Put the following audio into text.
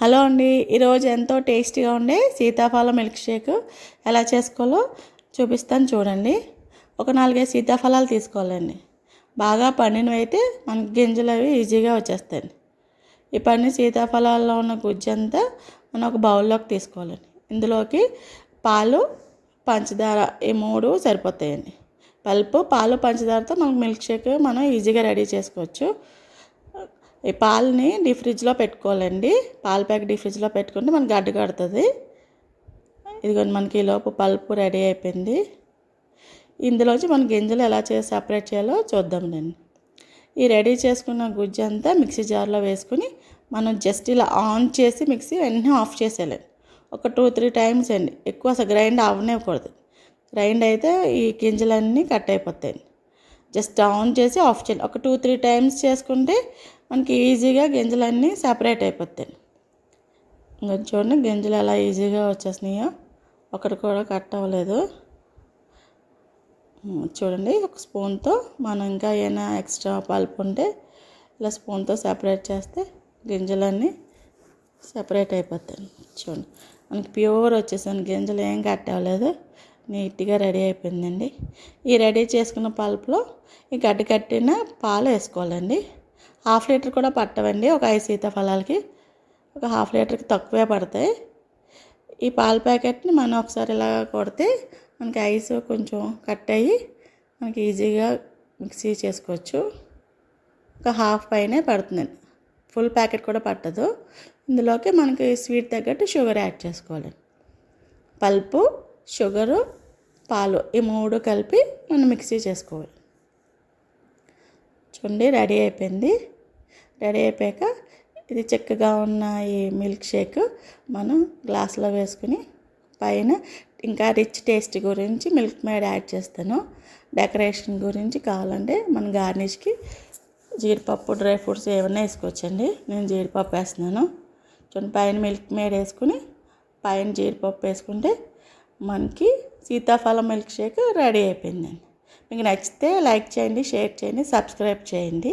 Hello అండి ఈరోజు ఎంతో టేస్టీగా ఉండే సీతాఫలం మిల్క్ షేక్ ఎలా చేసుకోవాలో చూపిస్తాను చూడండి. ఒక నాలుగైదు సీతాఫలాలు తీసుకోవాలండి. బాగా పండినవి అయితే మనకి గింజలు అవి ఈజీగా వచ్చేస్తాయండి. ఈ పండిన సీతాఫలాల్లో ఉన్న గుజ్జు అంతా మనం ఒక బౌల్లోకి తీసుకోవాలండి. ఇందులోకి పాలు పంచదార ఈ మూడు సరిపోతాయండి. పల్పు పాలు పంచదారతో మనకు మిల్క్ షేక్ మనం ఈజీగా రెడీ చేసుకోవచ్చు. ఈ పాలని డీ ఫ్రిడ్జ్లో పెట్టుకోవాలండి. పాల ప్యాకెట్ డీ ఫ్రిడ్జ్లో పెట్టుకుంటే మనకి గడ్డ కడుతుంది. ఇదిగోండి మనకి ఈలోపు పల్పు రెడీ అయిపోయింది. ఇందులోంచి మన గింజలు ఎలా చేసి సపరేట్ చేయాలో చూద్దాంలేండి ఈ రెడీ చేసుకున్న గుజ్జు అంతా మిక్సీ జార్లో వేసుకుని మనం జస్ట్ ఇలా ఆన్ చేసి మిక్సీ వెంటనే ఆఫ్ చేసేయాలండి ఒక టూ త్రీ టైమ్స్ అండి. ఎక్కువ అసలు గ్రైండ్ అవనివ్వకూడదు గ్రైండ్ అయితే ఈ గింజలన్నీ కట్ అయిపోతాయి. జస్ట్ ఆన్ చేసి ఆఫ్ చేయాలి ఒక టూ త్రీ టైమ్స్ చేసుకుంటే మనకి ఈజీగా గింజలన్నీ సపరేట్ అయిపోతాయి. ఇంకా చూడండి గింజలు ఎలా ఈజీగా వచ్చేసినాయో. ఒకటి కూడా కట్ అవ్వలేదు. చూడండి ఒక స్పూన్తో మనం ఇంకా ఏమైనా ఎక్స్ట్రా పల్పు ఉంటే ఇలా స్పూన్తో సపరేట్ చేస్తే గింజలన్నీ సపరేట్ అయిపోతాయి. చూడండి మనకి ప్యూర్ వచ్చేసాను గింజలు ఏం కట్ అవ్వలేదు. నీట్గా రెడీ అయిపోయిందండి. ఈ రెడీ చేసుకున్న పల్పులో ఈ గడ్డి కట్టిన పాలు వేసుకోవాలండి. హాఫ్ లీటర్ కూడా పట్టవండి ఒక ఐదు సీతాఫలాలకి. ఒక హాఫ్ లీటర్కి తక్కువే పడతాయి. ఈ పాల ప్యాకెట్ని మనం ఒకసారి ఇలా కొడితే మనకి ఐస్ కొంచెం కట్ అయ్యి మనకి ఈజీగా మిక్సీ చేసుకోవచ్చు. ఒక హాఫ్ పైనే పడుతుందండి. ఫుల్ ప్యాకెట్ కూడా పట్టదు. ఇందులోకి మనకి స్వీట్ తగ్గట్టు షుగర్ యాడ్ చేసుకోవాలి. పల్పు షుగరు పాలు ఈ మూడు కలిపి మనం మిక్సీ చేసుకోవాలి. చూడండి రెడీ అయిపోయింది. రెడీ అయిపోయాక ఇది చిక్కగా ఉన్న ఈ మిల్క్ షేక్ మనం గ్లాస్లో వేసుకుని పైన ఇంకా రిచ్ టేస్ట్ గురించి మిల్క్ మేడ్ యాడ్ చేస్తాను. డెకరేషన్ గురించి కావాలంటే మన గార్నిష్కి జీడిపప్పు డ్రై ఫ్రూట్స్ ఏమైనా వేసుకోవచ్చండి. నేను జీడిపప్పు వేస్తున్నాను. చూడండి పైన మిల్క్ మేడ్ వేసుకుని పైన జీడిపప్పు వేసుకుంటే మనకి సీతాఫలం మిల్క్ షేక్ రెడీ అయిపోయిందండి. మీకు నచ్చితే లైక్ చేయండి షేర్ చేయండి సబ్స్క్రైబ్ చేయండి.